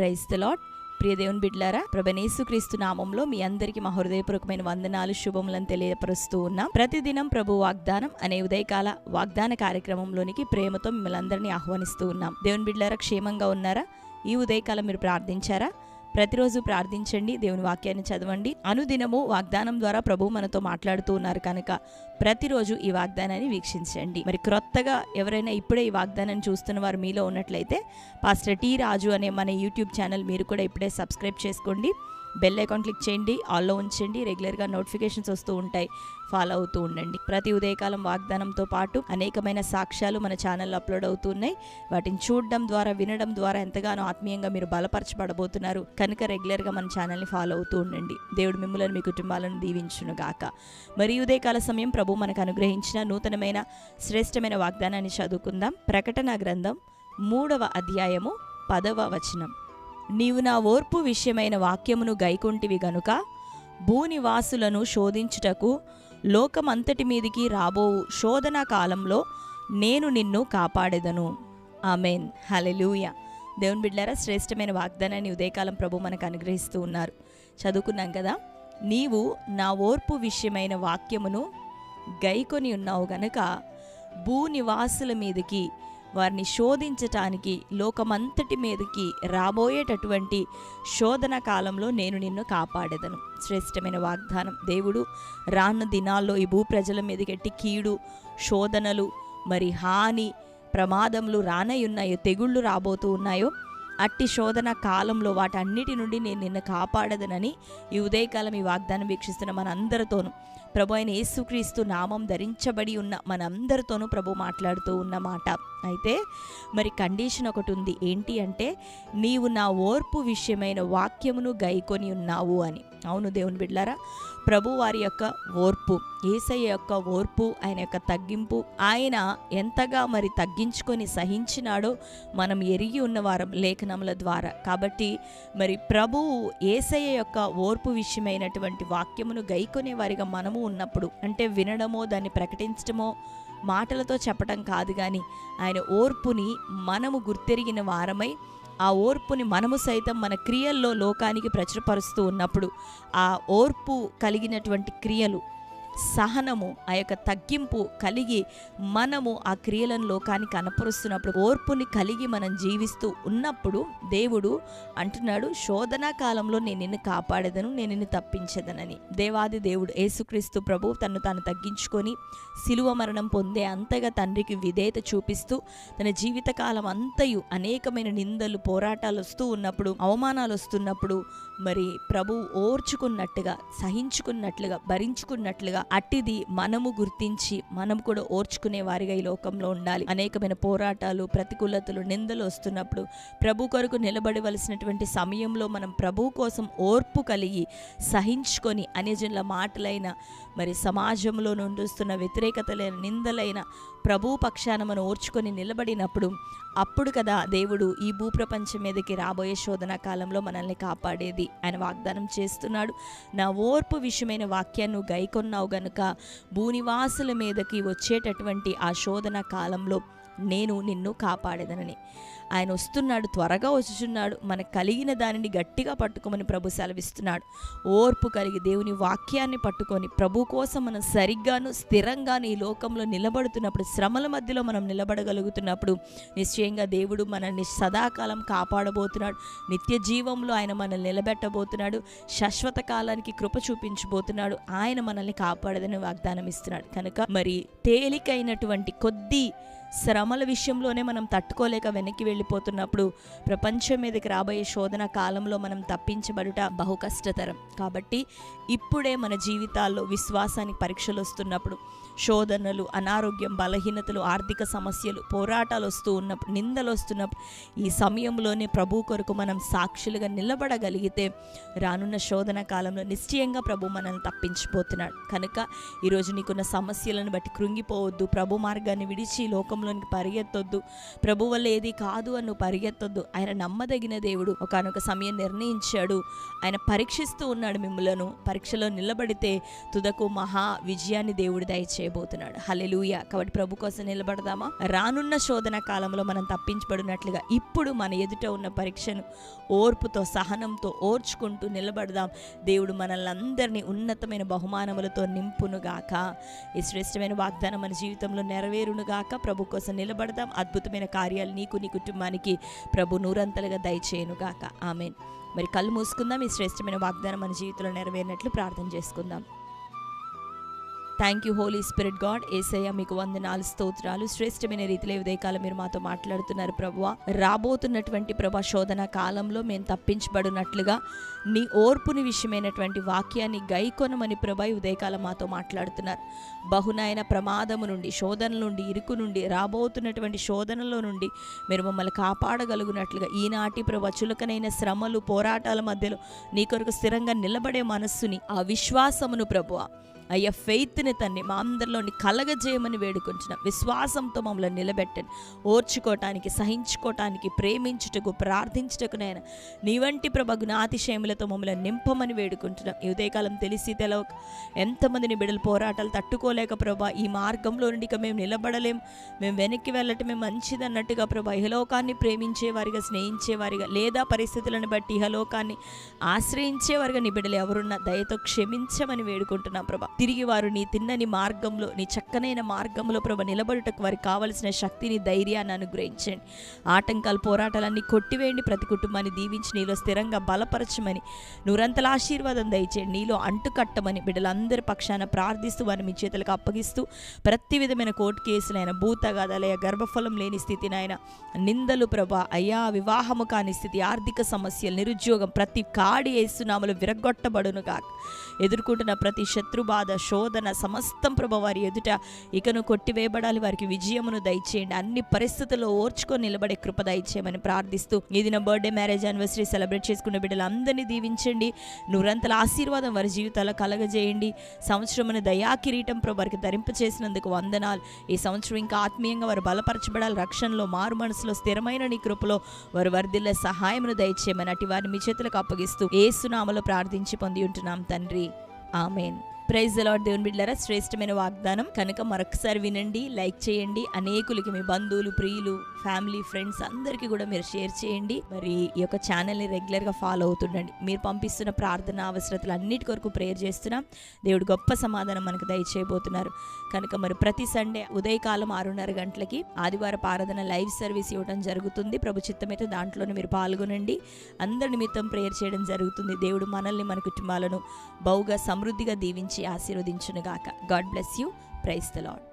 Praise the ప్రియ దేవుని బిడ్లారా ప్రభనేసు క్రీస్తు నామంలో మీ అందరికీ మా హృదయపూర్వకమైన వందనాలు శుభములను తెలియపరుస్తూ ఉన్నాం. ప్రతిదినం ప్రభు వాగ్దానం అనే ఉదయకాల వాగ్దాన కార్యక్రమంలోనికి ప్రేమతో మిమ్మల్ని అందరినీ ఆహ్వానిస్తూ ఉన్నాం. దేవుని బిడ్లారా క్షేమంగా ఉన్నారా? ఈ ఉదయకాలం మీరు ప్రార్థించారా? ప్రతిరోజు ప్రార్థించండి దేవుని వాక్యాన్ని చదవండి. అనుదినము వాగ్దానం ద్వారా ప్రభు మనతో మాట్లాడుతూ ఉన్నారు కనుక ప్రతిరోజు ఈ వాగ్దానాన్ని వీక్షించండి. మరి క్రొత్తగా ఎవరైనా ఇప్పుడే ఈ వాగ్దానాన్ని చూస్తున్న వారు మీలో ఉన్నట్లయితే పాస్టర్ టీ రాజు అనే మన యూట్యూబ్ ఛానల్ మీరు కూడా ఇప్పుడే సబ్స్క్రైబ్ చేసుకోండి. బెల్ ఐకాన్ క్లిక్ చేయండి ఆల్లో ఉంచండి రెగ్యులర్గా నోటిఫికేషన్స్ వస్తూ ఉంటాయి. ఫాలో అవుతూ ఉండండి. ప్రతి ఉదయకాలం వాగ్దానంతో పాటు అనేకమైన సాక్ష్యాలు మన ఛానల్లో అప్లోడ్ అవుతున్నాయి వాటిని చూడడం ద్వారా వినడం ద్వారా ఎంతగానో ఆత్మీయంగా మీరు బలపరచబడబోతున్నారు. కనుక రెగ్యులర్గా మన ఛానల్ని ఫాలో అవుతూ ఉండండి. దేవుడు మిమ్మల్ని మీ కుటుంబాలను దీవించును గాక మరి ఉదయకాల సమయం ప్రభు మనకు అనుగ్రహించిన నూతనమైన శ్రేష్టమైన వాగ్దానాన్ని చదువుకుందాం. ప్రకటన గ్రంథం మూడవ అధ్యాయము పదవ వచనం. నీవు నా ఓర్పు విషయమైన వాక్యమును గైకొంటివి గనుక భూనివాసులను శోధించుటకు లోకమంతటి మీదికి రాబోవు శోధన కాలంలో నేను నిన్ను కాపాడెదను. ఆమెన్. హలెలూయ దేవుని బిడ్డారా శ్రేష్టమైన వాగ్దానాన్ని ఉదయకాలం ప్రభు మనకు అనుగ్రహిస్తూ ఉన్నారు. చదువుకున్నాం కదా నీవు నా ఓర్పు విషయమైన వాక్యమును గైకొని ఉన్నావు గనక భూనివాసుల మీదకి వారిని శోధించటానికి లోకమంతటి మీదకి రాబోయేటటువంటి శోధన కాలంలో నేను నిన్ను కాపాడేదను. శ్రేష్టమైన వాగ్దానం. దేవుడు రాను దినాల్లో ఈ భూ ప్రజల మీదకెట్టి కీడు శోధనలు మరి హాని ప్రమాదములు రానయ్యున్నాయో తెగుళ్ళు రాబోతూ ఉన్నాయో అట్టి శోధన కాలంలో వాటన్నిటి నుండి నేను నిన్ను కాపాడదనని ఈ ఉదయకాలం ఈ వాగ్దానం వీక్షిస్తున్న మనందరితోనూ ప్రభు అయిన యేసుక్రీస్తు నామం ధరించబడి ఉన్న మనందరితోనూ ప్రభు మాట్లాడుతూ ఉన్న మాట. అయితే మరి కండిషన్ ఒకటి ఉంది. ఏంటి అంటే నీవు నా ఓర్పు విషయమైన వాక్యమును గైకొని ఉన్నావు అని. అవును దేవుని బిడ్లారా ప్రభు వారి యొక్క ఓర్పు ఏసయ్య యొక్క ఓర్పు ఆయన యొక్క తగ్గింపు ఆయన ఎంతగా మరి తగ్గించుకొని సహించినాడో మనం ఎరిగి ఉన్నవారం లేఖనముల ద్వారా. కాబట్టి మరి ప్రభువు ఏసయ్య యొక్క ఓర్పు విషయమైనటువంటి వాక్యమును గైకొనే వారిగా మనము ఉన్నప్పుడు అంటే వినడమో దాన్ని ప్రకటించడమో మాటలతో చెప్పటం కాదు కానీ ఆయన ఓర్పుని మనము గుర్తెరిగిన వారమై ఆ ఓర్పుని మనము సైతం మన క్రియల్లో లోకానికి ప్రచురపరుస్తూ ఉన్నప్పుడు ఆ ఓర్పు కలిగినటువంటి క్రియలు సహనము ఆ యొక్క తగ్గింపు కలిగి మనము ఆ క్రియలను లోకానికి కనపరుస్తున్నప్పుడు ఓర్పుని కలిగి మనం జీవిస్తూ ఉన్నప్పుడు దేవుడు అంటున్నాడు శోధన కాలంలో నేను నిన్ను కాపాడేదను నేను నిన్ను తప్పించదనని. దేవాది దేవుడు యేసుక్రీస్తు ప్రభు తను తాను తగ్గించుకొని సిలువ మరణం పొందే అంతగా తండ్రికి విధేయత చూపిస్తూ తన జీవితకాలం అంతయు అనేకమైన నిందలు పోరాటాలు వస్తూ ఉన్నప్పుడు అవమానాలు వస్తున్నప్పుడు మరి ప్రభు ఓర్చుకున్నట్టుగా సహించుకున్నట్లుగా భరించుకున్నట్లుగా అట్టిది మనము గుర్తించి మనం కూడా ఓర్చుకునే వారిగా ఈ లోకంలో ఉండాలి. అనేకమైన పోరాటాలు ప్రతికూలతలు నిందలు వస్తున్నప్పుడు ప్రభు కొరకు నిలబడవలసినటువంటి సమయంలో మనం ప్రభు కోసం ఓర్పు కలిగి సహించుకొని అనేజనుల మాటలైన మరి సమాజంలో నుండుస్తున్న వ్యతిరేకతలైన నిందలైన ప్రభువు పక్షాన మనం ఓర్చుకొని నిలబడినప్పుడు అప్పుడు కదా దేవుడు ఈ భూప్రపంచం మీదకి రాబోయే శోధన కాలంలో మనల్ని కాపాడేది. ఆయన వాగ్దానం చేస్తున్నాడు. నా ఓర్పు విషయమైన వాక్యాన్ని గైకొన్నావు గనుక భూనివాసుల మీదకి వచ్చేటటువంటి ఆ శోధన కాలంలో నేను నిన్ను కాపాడేదనని. ఆయన వస్తున్నాడు త్వరగా వచ్చుచున్నాడు మనకు కలిగిన దానిని గట్టిగా పట్టుకోమని ప్రభు సెలవిస్తున్నాడు. ఓర్పు కలిగి దేవుని వాక్యాన్ని పట్టుకొని ప్రభు కోసం మనం సరిగ్గాను స్థిరంగాను ఈ లోకంలో నిలబడుతున్నప్పుడు శ్రమల మధ్యలో మనం నిలబడగలుగుతున్నప్పుడు నిశ్చయంగా దేవుడు మనల్ని సదాకాలం కాపాడబోతున్నాడు. నిత్య జీవంలో ఆయన మనల్ని నిలబెట్టబోతున్నాడు. శాశ్వత కాలానికి కృప చూపించబోతున్నాడు. ఆయన మనల్ని కాపాడదని వాగ్దానం ఇస్తున్నాడు కనుక మరి తేలికైనటువంటి కొద్ది శ్రమల విషయంలోనే మనం తట్టుకోలేక వెనక్కి వెళ్ళిపోతున్నప్పుడు ప్రపంచం మీదకి రాబోయే శోధన కాలంలో మనం తప్పించబడుట బహు కష్టతరం. కాబట్టి ఇప్పుడే మన జీవితాల్లో విశ్వాసానికి పరీక్షలు వస్తున్నప్పుడు శోధనలు అనారోగ్యం బలహీనతలు ఆర్థిక సమస్యలు పోరాటాలు వస్తూ ఉన్నప్పుడు నిందలు వస్తున్నప్పుడు ఈ సమయంలోనే ప్రభు కొరకు మనం సాక్షులుగా నిలబడగలిగితే రానున్న శోధన కాలంలో నిశ్చయంగా ప్రభు మనల్ని తప్పించిపోతున్నాడు. కనుక ఈరోజు నీకున్న సమస్యలను బట్టి కృంగిపోవద్దు. ప్రభు మార్గాన్ని విడిచి లోకం మార్గంలోనికి పరిగెత్తొద్దు. ప్రభు వల్ల ఏది కాదు అని నువ్వు పరిగెత్తొద్దు. ఆయన నమ్మదగిన దేవుడు. ఒకనొక సమయం నిర్ణయించాడు. ఆయన పరీక్షిస్తూ ఉన్నాడు మిమ్మలను. పరీక్షలో నిలబడితే తుదకు మహా విజయాన్ని దేవుడు దయచేయబోతున్నాడు. హలెలూయ కాబట్టి ప్రభు కోసం నిలబడదామా? రానున్న శోధన కాలంలో మనం తప్పించబడినట్లుగా ఇప్పుడు మన ఎదుట ఉన్న పరీక్షను ఓర్పుతో సహనంతో ఓర్చుకుంటూ నిలబడదాం. దేవుడు మనల్ని అందరినీ ఉన్నతమైన బహుమానములతో నింపునుగాక. ఈ శ్రేష్టమైన వాగ్దానం మన జీవితంలో నెరవేరునుగాక. ప్రభు కోసం నిలబడదాం. అద్భుతమైన కార్యాలు నీకు నీ కుటుంబానికి ప్రభు నూరంతలుగా దయచేయనుగాక. ఆమెన్. మరి కళ్ళు మూసుకుందాం. ఈ శ్రేష్టమైన వాగ్దానం మన జీవితంలో నెరవేరినట్లు ప్రార్థన చేసుకుందాం. Thank you holy spirit god Yesayya మీకు వందనాలు స్తోత్రాలు. శ్రేష్టమైన రీతిలో ఉదయకాలం మీరు మాతో మాట్లాడుతున్నారు ప్రభువ. రాబోతున్నటువంటి ప్రభా శోధన కాలంలో మేము తప్పించబడినట్లుగా నీ ఓర్పుని విషయమైనటువంటి వాక్యాన్ని గైకొనమని ప్రభా ఉదయకాలం మాతో మాట్లాడుతున్నారు. బహునాయన ప్రమాదము నుండి శోధనల నుండి ఇరుకు నుండి రాబోతున్నటువంటి శోధనలో నుండి మీరు మమ్మల్ని కాపాడగలుగునట్లుగా ఈనాటి ప్రభా చులకనైన శ్రమలు పోరాటాల మధ్యలో నీ కొరకు స్థిరంగా నిలబడే మనస్సుని ఆ విశ్వాసమును ప్రభువ అయ్యా ఫెయిత్ని తన్ని మా అందరిలోని కలగజేయమని వేడుకుంటున్నాం విశ్వాసంతో మమ్మల్ని నిలబెట్టండి. ఓర్చుకోవటానికి సహించుకోవటానికి ప్రేమించుటకు ప్రార్థించుటకు నేను నీ వంటి ప్రభ జ్ఞాతిశయములతో మమ్మల్ని నింపమని వేడుకుంటున్నాం ఈ ఉదయకాలం తెలిసి తెలవక ఎంతమందిని బిడలు పోరాటాలు తట్టుకోలేక ప్రభా ఈ మార్గంలో నుండి ఇక మేము నిలబడలేం. మేము వెనక్కి వెళ్ళటమే మంచిది అన్నట్టుగా ప్రభా ఇహలోకాన్ని ప్రేమించేవారిగా స్నేహించేవారిగా లేదా పరిస్థితులను బట్టి ఇహలోకాన్ని ఆశ్రయించేవారిగా నీ బిడ్డలు ఎవరున్నా దయతో క్షమించమని వేడుకుంటున్నాం ప్రభా. తిరిగి వారు నీ తిన్నని మార్గంలో నీ చక్కనైన మార్గంలో ప్రభ నిలబడుటకు వారికి కావలసిన శక్తిని ధైర్యాన్ని అనుగ్రహించండి. ఆటంకాలు పోరాటాలన్నీ కొట్టివేయండి. ప్రతి కుటుంబాన్ని దీవించి నీలో స్థిరంగా బలపరచమని నూరంతల ఆశీర్వాదం దయచేయండి. నీలో అంటుకట్టమని బిడ్డలందరి పక్షాన ప్రార్థిస్తూ వారిని మీ చేతులకు అప్పగిస్తూ ప్రతి విధమైన కోర్టు కేసులైన భూతగాదాలయ గర్భఫలం లేని స్థితిని ఆయన నిందలు ప్రభ అయ్యా వివాహము కాని స్థితి ఆర్థిక సమస్యలు నిరుద్యోగం ప్రతి కాడి వేస్తున్నాములు విరగొట్టబడును కాక ఎదుర్కొంటున్న ప్రతి శత్రు బాధ శోధన సమస్తం ప్రభ వారి ఎదుట ఇకను కొట్టివేయబడాలి. వారికి విజయమును దయచేయండి. అన్ని పరిస్థితుల్లో ఓర్చుకొని నిలబడే కృప దయచేయమని ప్రార్థిస్తూ ఇది నా బర్త్డే మ్యారేజ్ యానివర్సరీ సెలబ్రేట్ చేసుకున్న బిడ్డలందరినీ దీవించండి. నూరంతల ఆశీర్వాదం వారి జీవితాల్లో కలగజేయండి. సంవత్సరమును దయా కిరీటం ప్రభు వారికి ధరింప చేసినందుకు వందనాలు. ఈ సంవత్సరం ఇంకా ఆత్మీయంగా వారు బలపరచబడాలి. రక్షణలో మారు మనసులో స్థిరమైన నీ కృపలో వారు వర్ధిల్లే సహాయమును దయచేయమని అటు వారిని మీ చేతులకు అప్పగిస్తూ ఏసునామలో ప్రార్థించి పొంది ఉంటున్నాం తండ్రి. ఆమెన్. ప్రైజ్ లాడ్ దేవుని బిడ్డలారా శ్రేష్టమైన వాగ్దానం. కనుక మరొకసారి వినండి లైక్ చేయండి. అనేకులకి మీ బంధువులు ప్రియులు ఫ్యామిలీ ఫ్రెండ్స్ అందరికీ కూడా మీరు షేర్ చేయండి. మరి ఈ యొక్క ఛానల్ని రెగ్యులర్గా ఫాలో అవుతుండండి. మీరు పంపిస్తున్న ప్రార్థన అవసరతలు అన్నిటి కొరకు ప్రేయర్ చేస్తున్నాం. దేవుడు గొప్ప సమాధానం మనకు దయచేయబోతున్నారు. కనుక మరి ప్రతి సండే ఉదయకాలం ఆరున్నర గంటలకి ఆదివారం ఆరాధన లైవ్ సర్వీస్ ఇవ్వడం జరుగుతుంది. ప్రభు చిత్తమైతే దాంట్లోనే మీరు పాల్గొనండి. అందరి నిమిత్తం ప్రేయర్ చేయడం జరుగుతుంది. దేవుడు మనల్ని మన కుటుంబాలను బహుగా సమృద్ధిగా దీవించి దీవించి ఆశీర్వదించునుగాక. God bless you. Praise the lord